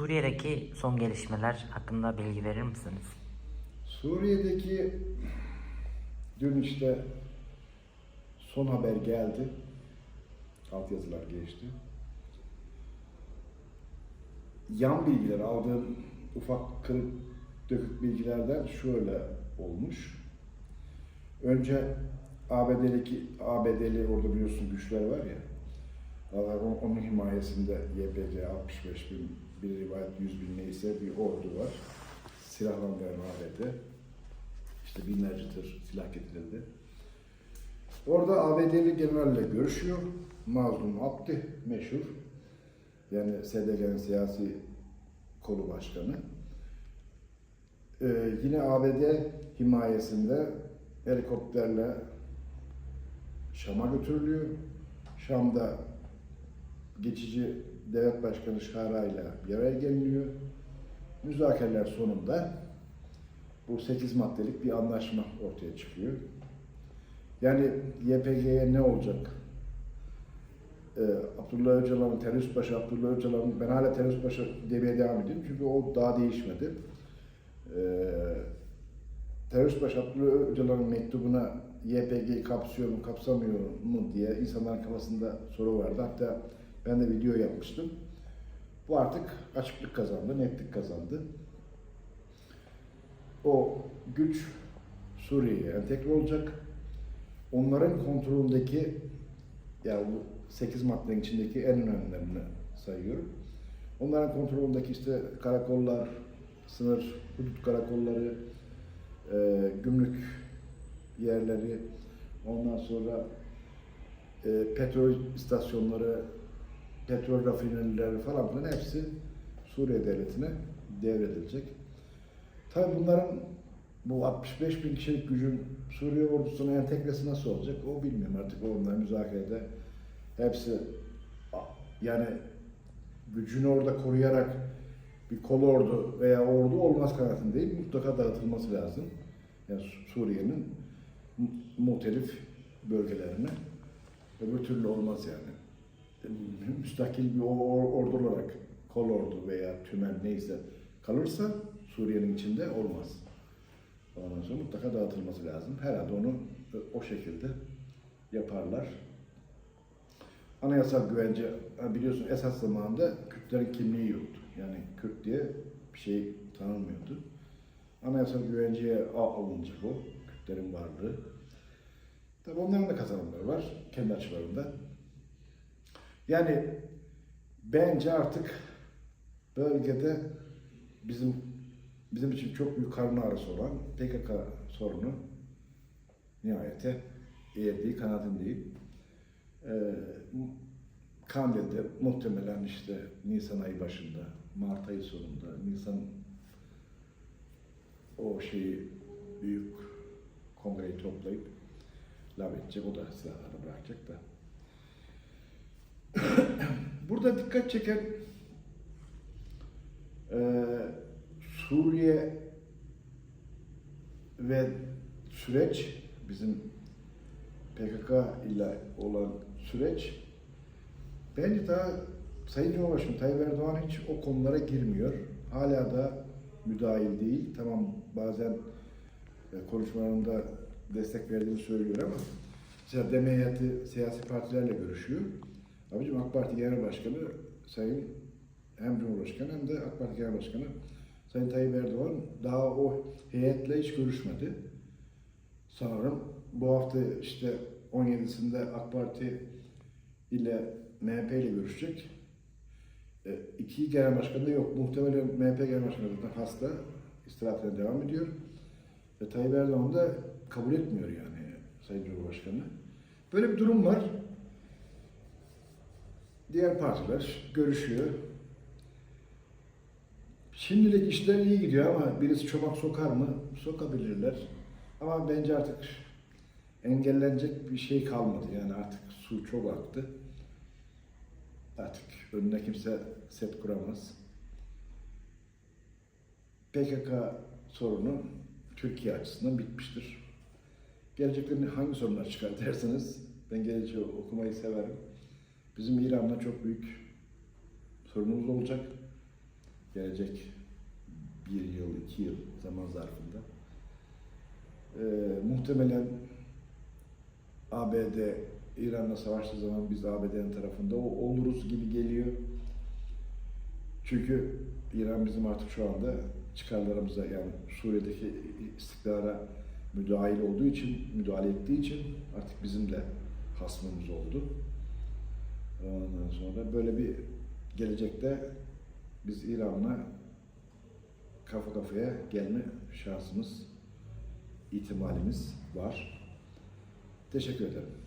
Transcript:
Suriye'deki son gelişmeler hakkında bilgi verir misiniz? Suriye'deki dün işte son haber geldi. Altyazılar geçti. Yan bilgiler aldığım ufak kırık dökük bilgilerden şöyle olmuş. Önce ABD'deki ABD'li orada biliyorsun güçler var ya. Onun himayesinde YPG 65 bin, bir rivayet 100 bin neyse bir ordu var. Silahlandıran ABD. İşte binlerce tır silah getirildi. Orada ABD'li generalle görüşüyor. Mazlum Abdi meşhur. Yani SDG'nin siyasi kolu başkanı. Ee, yine ABD himayesinde helikopterle Şam'a götürülüyor. Şam'da geçici devlet başkanı Şara ile bir araya geliniyor. Müzakereler sonunda bu 8 maddelik bir anlaşma ortaya çıkıyor. Yani YPG'ye ne olacak? Ee, Abdullah Öcalan'ın, terörist başı Abdullah Öcalan'ın, ben hala terörist başı demeye devam ediyorum çünkü o daha değişmedi. Ee, terörist başı Abdullah Öcalan'ın mektubuna YPG kapsıyor mu, kapsamıyor mu diye insanların kafasında soru vardı. Hatta ben de video yapmıştım. Bu artık açıklık kazandı, netlik kazandı. O güç Suriye'ye entegre olacak. Onların kontrolündeki yani bu 8 maddenin içindeki en önemlilerini sayıyorum. Onların kontrolündeki işte karakollar, sınır, hudut karakolları, e, gümrük yerleri, ondan sonra e, petrol istasyonları, petrol rafinerileri falan filan hepsi Suriye devletine devredilecek. Tabii bunların bu 65 bin kişilik gücün Suriye ordusuna entegresi nasıl olacak o bilmiyorum artık onlar müzakerede hepsi yani gücünü orada koruyarak bir kol ordu veya ordu olmaz kanaatindeyim. Mutlaka dağıtılması lazım. Yani Suriye'nin mu- muhtelif bölgelerine. Öbür türlü olmaz yani. Müstakil bir ordu olarak kol ordu veya tümen neyse kalırsa Suriye'nin içinde olmaz. Ondan sonra mutlaka dağıtılması lazım. Herhalde onu o şekilde yaparlar. Anayasal güvence, biliyorsun esas zamanında Kürtlerin kimliği yoktu. Yani Kürt diye bir şey tanınmıyordu. Anayasal güvenceye al- alınacak o, Kürtlerin varlığı. Tabi onların da kazanımları var, kendi açılarında. Yani bence artık bölgede bizim bizim için çok büyük karın ağrısı olan PKK sorunu nihayete eğildiği kanaatindeyim. Ee, Kandil'de muhtemelen işte Nisan ayı başında, Mart ayı sonunda, Nisan o şeyi büyük kongreyi toplayıp lav edecek, o da silahları bırakacak da. Burada dikkat çeken eee Suriye ve süreç bizim PKK ile olan süreç bence daha Sayın Cumhurbaşkanı Tayyip Erdoğan hiç o konulara girmiyor. Hala da müdahil değil. Tamam bazen e, konuşmalarında destek verdiğini söylüyor ama mesela DEM heyeti siyasi partilerle görüşüyor. Abicim AK Parti Genel Başkanı Sayın hem Cumhurbaşkanı hem de AK Parti Genel Başkanı Sayın Tayyip Erdoğan daha o heyetle hiç görüşmedi. Sanırım bu hafta işte 17'sinde AK Parti ile MHP ile görüşecek. E, iki genel başkanı da yok. Muhtemelen MHP genel başkanı zaten hasta. istirahatine devam ediyor. Ve Tayyip Erdoğan da kabul etmiyor yani Sayın Cumhurbaşkanı. Böyle bir durum var. Diğer partiler görüşüyor. Şimdilik işler iyi gidiyor ama birisi çomak sokar mı? Sokabilirler. Ama bence artık engellenecek bir şey kalmadı. Yani artık su çok aktı. Artık önüne kimse set kuramaz. PKK sorunu Türkiye açısından bitmiştir. Gelecekte hangi sorunlar çıkar derseniz ben geleceği okumayı severim. Bizim İran'la çok büyük sorunumuz olacak. gelecek bir yıl, iki yıl zaman zarfında e, muhtemelen ABD İran'la savaştığı zaman biz ABD'nin tarafında o- oluruz gibi geliyor. Çünkü İran bizim artık şu anda çıkarlarımıza yani Suriye'deki istikrara müdahil olduğu için, müdahale ettiği için artık bizim de hasmımız oldu. Ondan sonra böyle bir gelecekte biz İran'la kafa kafaya gelme şansımız, ihtimalimiz var. Teşekkür ederim.